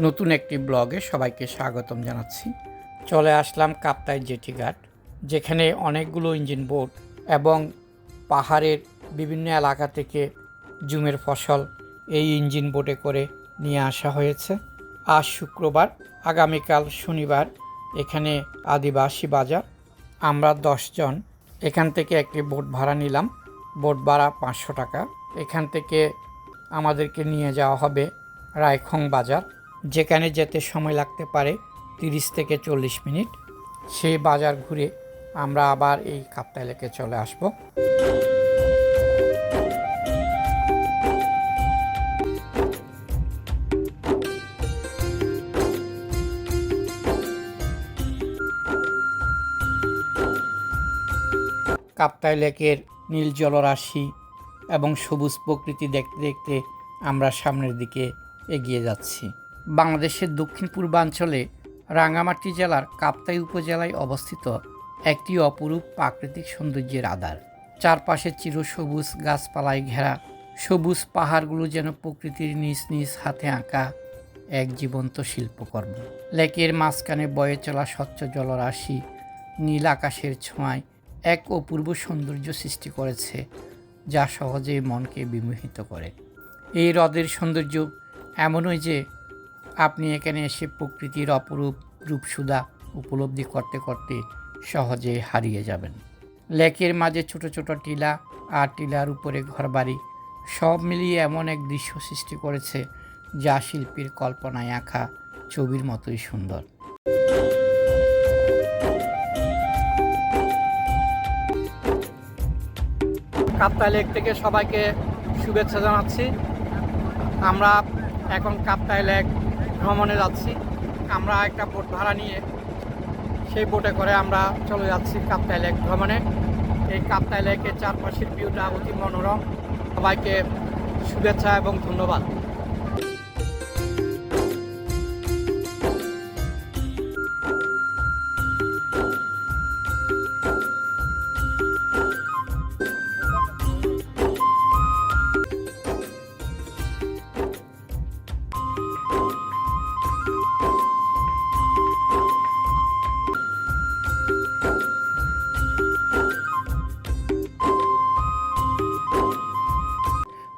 নতুন একটি ব্লগে সবাইকে স্বাগতম জানাচ্ছি। চলে আসলাম কাপ্তাই জেটি ঘাট, যেখানে অনেকগুলো ইঞ্জিন বোট এবং পাহাড়ের বিভিন্ন এলাকা থেকে জুমের ফসল এই ইঞ্জিন বোটে করে নিয়ে আসা হয়েছে। আজ শুক্রবার, আগামীকাল শনিবার, এখানে আদিবাসী বাজার। আমরা দশজন এখান থেকে একটি বোট ভাড়া নিলাম। বোট ভাড়া পাঁচশো টাকা। এখান থেকে আমাদেরকে নিয়ে যাওয়া হবে রায়খং বাজার। যেখানে যেতে সময় লাগতে পারে তিরিশ থেকে চল্লিশ মিনিট। সেই বাজার ঘুরে আমরা আবার এই কাপ্তাই লেকে চলে আসব। কাপ্তাই লেকের নীল জলরাশি এবং সবুজ প্রকৃতি দেখতে দেখতে আমরা সামনের দিকে এগিয়ে যাচ্ছি। বাংলাদেশের দক্ষিণ পূর্বাঞ্চলে রাঙ্গামাটি জেলার কাপ্তাই উপজেলায় অবস্থিত একটি অপরূপ প্রাকৃতিক সৌন্দর্যের আধার। চারপাশে চিরসবুজ গাছপালায় ঘেরা সবুজ পাহাড়গুলো যেন প্রকৃতির নিজ নিজ হাতে আঁকা এক জীবন্ত শিল্পকর্ম। লেকের মাঝখানে বয়ে চলা স্বচ্ছ জলরাশি নীল আকাশের ছোঁয়ায় এক অপূর্ব সৌন্দর্য সৃষ্টি করেছে, যা সহজেই মনকে বিমোহিত করে। এই হ্রদের সৌন্দর্য এমনই যে আপনি এখানে এসে প্রকৃতির অপরূপ রূপসুদা উপলব্ধি করতে করতে সহজে হারিয়ে যাবেন। লেকের মাঝে ছোট ছোট টিলা আর টিলার উপরে ঘরবাড়ি সব মিলিয়ে এমন এক দৃশ্য সৃষ্টি করেছে যা শিল্পীর কল্পনায় আঁকা ছবির মতোই সুন্দর। কাপ্তাই লেক থেকে সবাইকে শুভেচ্ছা জানাচ্ছি। আমরা এখন কাপ্তাই লেক ভ্রমণে যাচ্ছি। আমরা একটা বোট ভাড়া নিয়ে সেই বোটে করে আমরা চলে যাচ্ছি কাপ্তাই লেক ভ্রমণে। এই কাপ্তাই লেকের চারপাশের ভিউটা অতি মনোরম। সবাইকে শুভেচ্ছা এবং ধন্যবাদ।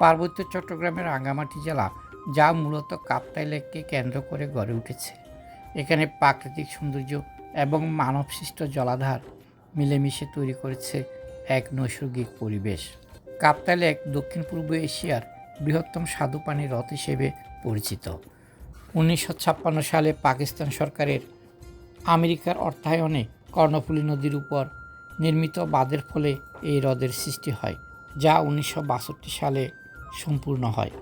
পার্বত্য চট্টগ্রামের রাঙ্গামাটি জেলা যা মূলত কাপ্তাই লেককে কেন্দ্র করে গড়ে উঠেছে। এখানে প্রাকৃতিক সৌন্দর্য এবং মানবসৃষ্ট জলাধার মিলেমিশে তৈরি করেছে এক নৈসর্গিক পরিবেশ। কাপ্তাই লেক দক্ষিণ পূর্ব এশিয়ার বৃহত্তম স্বাদুপানি হ্রদ হিসেবে পরিচিত। উনিশশো ছাপ্পান্ন সালে পাকিস্তান সরকারের আমেরিকার অর্থায়নে কর্ণফুলী নদীর উপর নির্মিত বাঁধের ফলে এই হ্রদের সৃষ্টি হয়, যা উনিশশো বাষট্টি সালে সম্পূর্ণ হয়।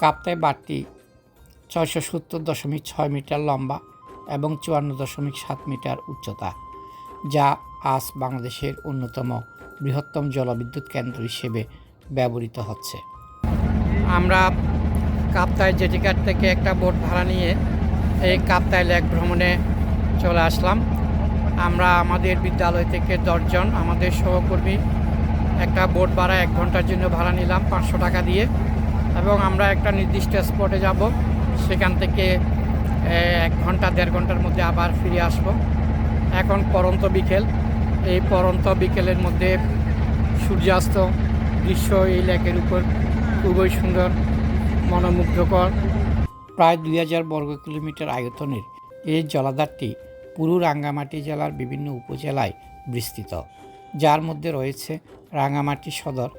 কাপ্তাই বাঁধটি ছয়শো সত্তর দশমিক ছয় মিটার লম্বা এবং চুয়ান্ন দশমিক সাত মিটার উচ্চতা, যা আজ বাংলাদেশের অন্যতম বৃহত্তম জলবিদ্যুৎ কেন্দ্র হিসেবে ব্যবহৃত হচ্ছে। আমরা কাপ্তাই জেটিঘাট থেকে একটা বোট ভাড়া নিয়ে এই কাপ্তাই লেক ভ্রমণে চলে আসলাম। আমরা আমাদের বিদ্যালয় থেকে দশজন আমাদের সহকর্মী একটা বোট ভাড়া এক ঘণ্টার জন্য ভাড়া নিলাম পাঁচশো টাকা দিয়ে। এবং আমরা একটা নির্দিষ্ট স্পটে যাব। সেখান থেকে এক ঘণ্টা, দেড় ঘণ্টার মধ্যে আবার ফিরে আসব। এখন পরন্ত বিকেল। এই পরন্ত বিকেলের মধ্যে সূর্যাস্ত দৃশ্য এই লেকের উপর খুবই সুন্দর, মনোমুগ্ধকর, প্রায় দুই হাজার বর্গ কিলোমিটার আয়তনের। এই জলাধারটি পুরো রাঙ্গামাটি জেলার বিভিন্ন উপজেলায় বিস্তৃত। যার মধ্যে রয়েছে রাঙামাটি সদর,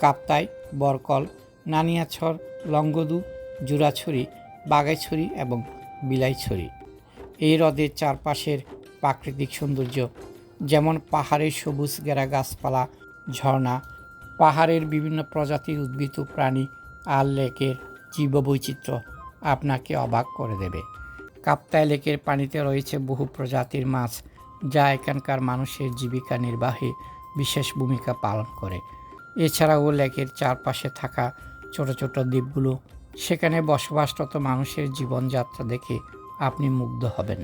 কাপ্তাই, বরকল নানিয়াছর লঙ্গদু জুরাছড়ি, বাগাইছড়ি এবং বিলাইছড়ি। এই হ্রদের চারপাশের প্রাকৃতিক সৌন্দর্য যেমন পাহাড়ের সবুজ গেরা গাছপালা, ঝর্ণা, পাহাড়ের বিভিন্ন প্রজাতির উদ্ভিদ প্রাণী আর লেকের জীববৈচিত্র্য আপনাকে অবাক করে দেবে। কাপ্তাই লেকের পানিতে রয়েছে বহু প্রজাতির মাছ যা এখানকার মানুষের জীবিকা নির্বাহে বিশেষ ভূমিকা পালন করে। এছাড়াও লেকের চারপাশে থাকা ছোট ছোট দ্বীপগুলো, সেখানে বসবাসরত মানুষের জীবনযাত্রা দেখে আপনি মুগ্ধ হবেন।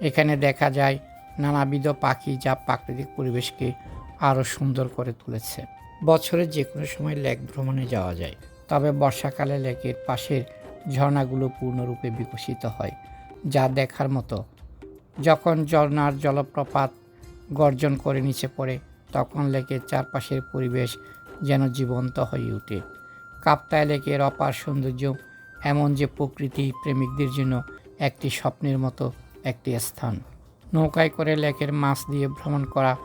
এখানে দেখা যায় নানাবিধ পাখি যা প্রাকৃতিক পরিবেশকে আরও সুন্দর করে তুলেছে। বছরের যে কোনো সময় লেক ভ্রমণে যাওয়া যায়, তবে বর্ষাকালে লেকের পাশের ঝর্ণাগুলো পূর্ণরূপে বিকশিত হয়, যা দেখার মতো যখন ঝর্ণার জলপ্রপাত গর্জন করে নিচে পড়ে, তখন লেকের চারপাশের পরিবেশ যেন জীবন্ত হয়ে ওঠে। কাপ্তায় লেকের অপার সৌন্দর্য এমন যে প্রকৃতি প্রেমিকদের জন্য একটি স্বপ্নের মতো একটি স্থান। নৌকায় করে লেকের মাছ দিয়ে ভ্রমণ করা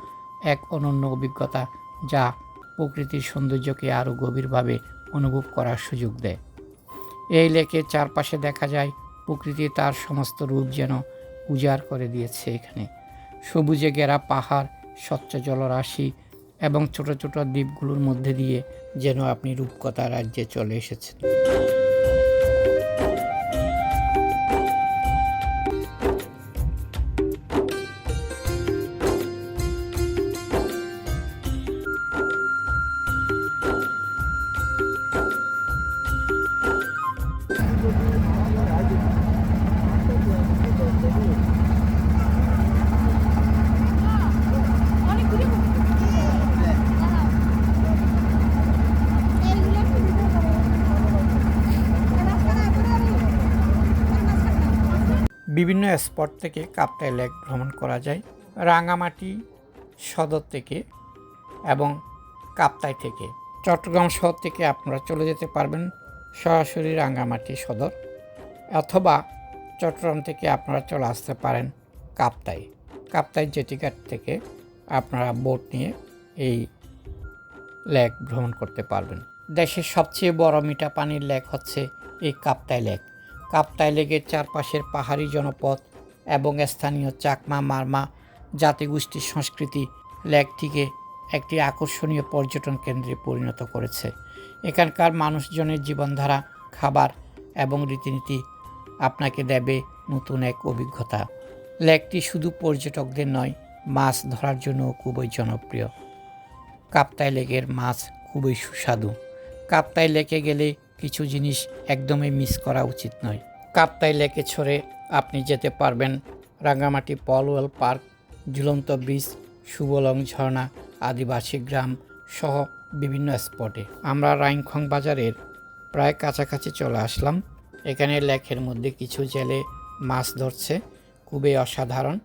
এক অনন্য অভিজ্ঞতা যা প্রকৃতির সৌন্দর্যকে আরও গভীরভাবে অনুভব করার সুযোগ দেয়। এই লেকের চারপাশে দেখা যায়, প্রকৃতি তার সমস্ত রূপ যেন উজাড় করে দিয়েছে এখানে। সবুজে ঘেরা পাহাড়, স্বচ্ছ জলরাশি এবং ছোট ছোট দ্বীপগুলোর মধ্যে দিয়ে যেন আপনি রূপকথা রাজ্যে চলে এসেছেন। বিভিন্ন স্পট থেকে কাপ্তাই লেক ভ্রমণ করা যায়, রাঙামাটি সদর থেকে এবং কাপ্তাই থেকে। চট্টগ্রাম শহর থেকে আপনারা চলে যেতে পারবেন সরাসরি রাঙামাটি সদর অথবা চট্টগ্রাম থেকে আপনারা চলে আসতে পারেন কাপ্তাই। কাপ্তাই জেটিঘাট থেকে আপনারা বোট নিয়ে এই লেক ভ্রমণ করতে পারবেন। দেশের সবচেয়ে বড় মিঠা পানির লেক হচ্ছে এই কাপ্তাই লেক কাপ্তাই লেকের চারপাশের পাহাড়ি জনপদ এবং স্থানীয় চাকমা মারমা জাতিগোষ্ঠীর সংস্কৃতি লেকটিকে একটি আকর্ষণীয় পর্যটন কেন্দ্রে পরিণত করেছে। এখানকার মানুষজনের জীবনধারা, খাবার এবং রীতিনীতি আপনাকে দেবে নতুন এক অভিজ্ঞতা। লেকটি শুধু পর্যটকদের নয়, মাছ ধরার জন্য খুবই জনপ্রিয়। কাপ্তাই লেকের মাছ খুবই সুস্বাদু। কাপ্তাই লেকে গেলে কিছু জিনিস একদমই মিস করা উচিত নয়। কাপ্তাই লেকে ছড়ে আপনি যেতে পারবেন রাঙ্গামাটি পলওয়েল পার্ক, ঝুলন্ত ব্রিজ, সুবলং ঝর্ণা আদিবাসী গ্রাম সহ বিভিন্ন স্পটে। আমরা রাইংখং বাজারের প্রায় কাছাকাছি চলে আসলাম। এখানে লেকের মধ্যে কিছু জেলে মাছ ধরছে। খুবই অসাধারণ।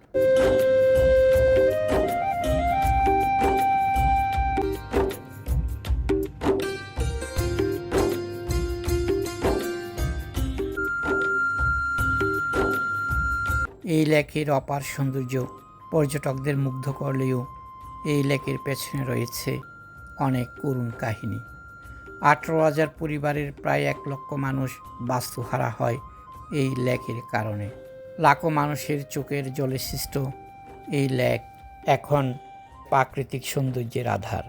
এই লেকের অপার সৌন্দর্য পর্যটকদের মুগ্ধ করলেও এই লেকের পেছনে রয়েছে অনেক করুণ কাহিনী। আঠেরো হাজার পরিবারের প্রায় এক লক্ষ মানুষ বাস্তুহারা হয় এই লেকের কারণে। লাখো মানুষের চোখের জলে সৃষ্ট এই লেক এখন প্রাকৃতিক সৌন্দর্যের আধার।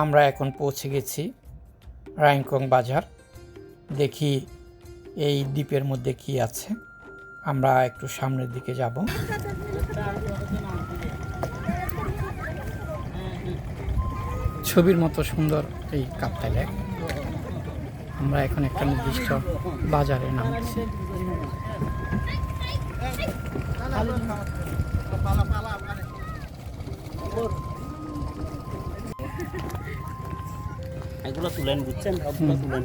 আমরা এখন পৌঁছে গেছি রাইংকং বাজার দেখি এই দ্বীপের মধ্যে কি আছে আমরা একটু সামনের দিকে যাব ছবির মতো সুন্দর এই কাপ্তাই লেক আমরা এখন একটা নির্দিষ্ট বাজারে নামছি এগুলো তুলেন বুঝছেন? সবগুলো তুলেন।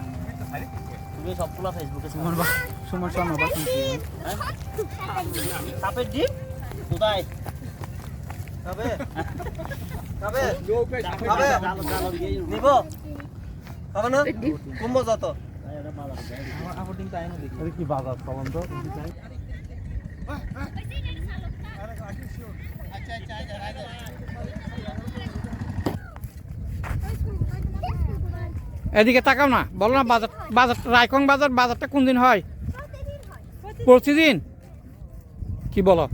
তুলে সবগুলো ফেসবুকে সুমন বা সুমন শর্মা বা শুনছি সাপের ডিম কোথায়? খাবে খাবে খাবে নিব। খাবে না কুম্ভ যত। কি বাজার চলন তো? এদিকে তাকাও না, বলো না বাজার বাজার, রায়কং বাজার, বাজারটা কোন দিন হয়? প্রতিদিন। কি বলো?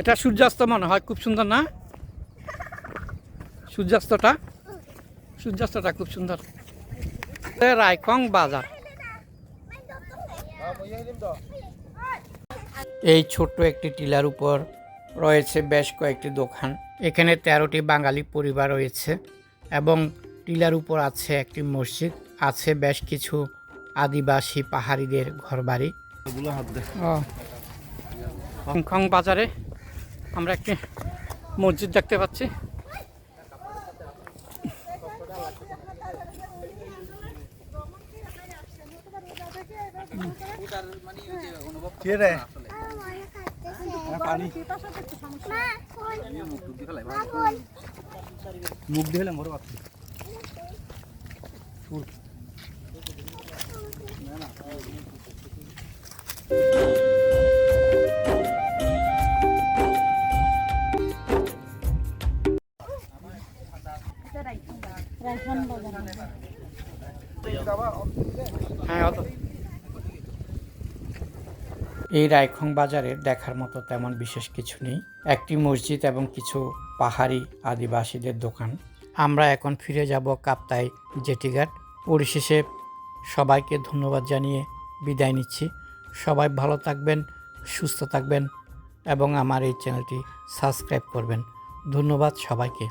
এটা সূর্যাস্ত মনে হয়, খুব সুন্দর না? সূর্যাস্তটা? সূর্যাস্তটা খুব সুন্দর। রায়কং বাজার। এই ছোট্ট একটি টিলার উপর রয়েছে বেশ কয়েকটি দোকান। এখানে তেরোটি বাঙালি পরিবার রয়েছে এবং টিলার উপর আছে একটি মসজিদ আছে বেশ কিছু আদিবাসী পাহাড়িদের ঘরবাড়ি। হংকং বাজারে আমরা একটি মসজিদ দেখতে পাচ্ছি। কে রে? মুখ দিয়ে মরো বাচ্চা হ্যাঁ এই রায়খং বাজারে দেখার মতো তেমন বিশেষ কিছু নেই। একটি মসজিদ এবং কিছু পাহাড়ি আদিবাসীদের দোকান। আমরা এখন ফিরে যাব কাপ্তাই জেটিঘাট। পরিশেষে সবাইকে ধন্যবাদ জানিয়ে বিদায় নিচ্ছি। সবাই ভালো থাকবেন, সুস্থ থাকবেন এবং আমার এই চ্যানেলটি সাবস্ক্রাইব করবেন। ধন্যবাদ সবাইকে।